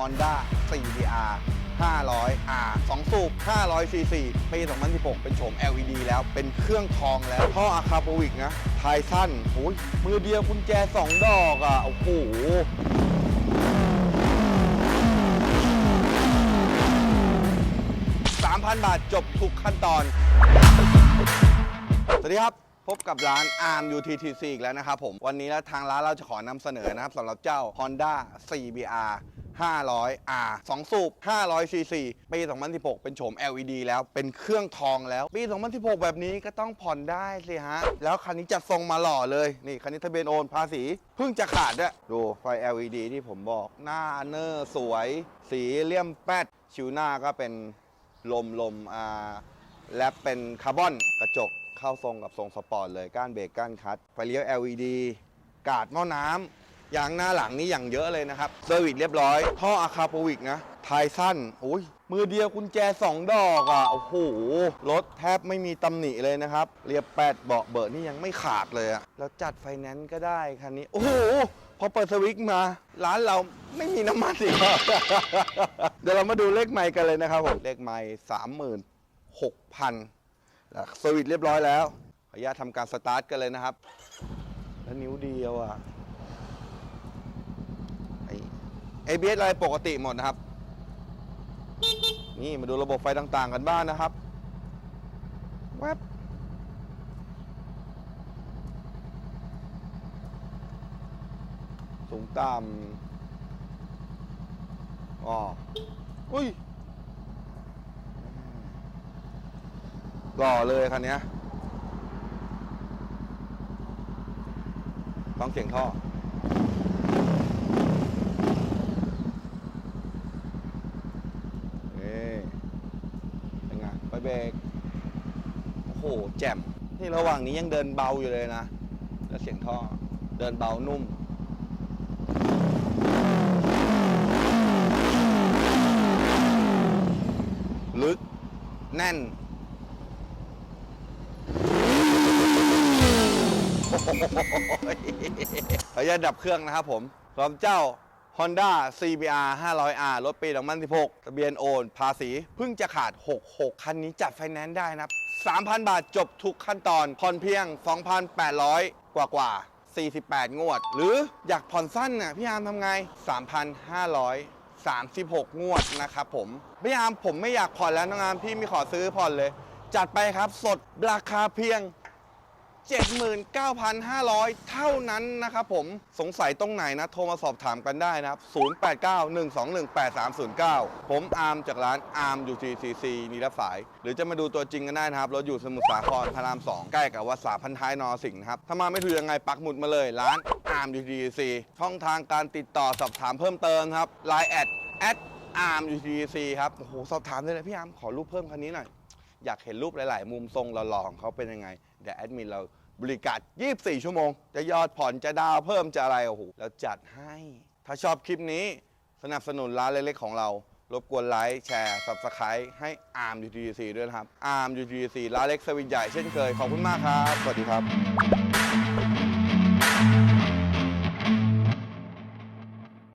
Honda CBR 500R 2 สูบ 500 cc ปี 2016 เป็นโฉม LED แล้ว เป็นเครื่องทองแล้ว ท่ออะคาโปวิกนะ ทายสั้นโอ้ยมือเดียวกุญแจ 2 ดอกอะ โอ้โห3,000บาทจบทุกขั้นตอน สวัสดีครับ พบกับร้าน ARM UTTC อีกแล้วนะครับผม วันนี้แล้วทางร้านเราจะขอนำเสนอนะครับสำหรับเจ้า Honda CBR 500R 2 สูบ 500 cc ปี 2016 เป็นโฉม LED แล้ว เป็นเครื่องทองแล้ว ปี 2016 แบบนี้ก็ต้องผ่อนได้สิฮะ แล้วคันนี้จัดทรงมาหล่อเลย นี่คันนี้ทะเบียนโอนภาษี เพิ่งจะขาดด้วย ดูไฟ LED ที่ผมบอก หน้าเนอร์สวย สีเลี่ยมแป๊ด ชิวหน้าก็เป็นลมลมอ่า และเป็นคาร์บอน กระจกเข้าทรงกับทรงสปอร์ตเลย ก้านเบรกก้านคัตไฟเลี้ยว LED กาดหม้อน้ำ ยางหน้าหลังนี่อย่างเยอะเลยนะครับเซอร์วิสเรียบร้อย ท่ออะคาโปวิกนะทายสั้นโอ้ยมือเดียวกุญแจ 2 ดอกอะโอ้โหรถแทบไม่มีตำหนิเลยนะครับ เรียบแปดเบาะเบิร์นี่ยังไม่ขาดเลยอะแล้วจัดไฟแนนซ์ก็ได้คันนี้ โอ้โหพอเปิดสวิตช์มา ร้านเราไม่มีน้ำมันสิครับเดี๋ยวเรามาดูเลขไมค์กันเลยนะครับผมเลขไมค์สามหมื่นหกพันสวิตช์เรียบร้อยแล้วขออนุญาตทำการสตาร์ทกันเลยนะครับ แล้วนิ้วเดียวอะไอ้ ABS อะไรปกติหมดนะครับ นี่มาดูระบบไฟต่างๆกันบ้างนะครับแวบสูงต่ำอ๋ออุ้ยหล่อเลยคันนี้ยฟังเสียงท่อ เอ๊ เบรกโอ้โหแจ่มนี่ระหว่างนี้ยังเดินเบาอยู่เลยนะ แล้วเสียงท่อเดินเบานุ่มลึก แน่นโอ้โหขออนุญาตดับเครื่องนะครับผมสำหรับเจ้า Honda CBR 500R รถปี 2016 ทะเบียนโอน ภาษีเพิ่งจะขาด 66 คันนี้จัดไฟแนนซ์ได้นะครับ 3,000 บาทจบทุกขั้นตอนผ่อนเพียง 2,800 กว่ากว่า 48 งวด หรืออยากผ่อนสั้นน่ะพี่อามทำไง 3,500 36 งวดนะครับผมพี่อามผมไม่อยากผ่อนแล้วน้องอามพี่ไม่ขอซื้อผ่อนเลย จัดไปครับสดราคาเพียง 79,500 เท่านั้นนะครับผมสงสัยตรงไหนนะโทรมาสอบถามกันได้นะครับ 0891218309 ผมอาร์มจากร้านอาร์ม UTCC มีรับสาย หรือจะมาดูตัวจริงกันได้นะครับรถอยู่สมุทรสาครพระราม 2 ใกล้กับวัดสาพันท้ายนอสิงห์นะครับ ถ้ามาไม่ถูกยังไงปักหมุดมาเลย ร้านอาร์ม UTCC ช่องทางการติดต่อสอบถามเพิ่มเติมครับ Line แอดแอดอาร์ม UTCC ครับโอ้โหสอบถามได้เลยพี่อาร์มขอรูปเพิ่มคันนี้หน่อยอยากเห็นรูปหลาย ๆ มุมทรงหล่อๆของเขาเป็นยังไง เดี๋ยวแอดมินเราบริการ 24 ชั่วโมง จะยอดผ่อนจะดาวเพิ่มจะอะไรโอ้โหแล้วจัดให้ ถ้าชอบคลิปนี้สนับสนุนร้านเล็กๆของเรา รบกวนไลค์แชร์ subscribe ให้ ARM UTC ด้วยนะครับอาร์มยูดีซีร้านเล็กสวินใหญ่เช่นเคยขอบคุณมากครับ สวัสดีครับ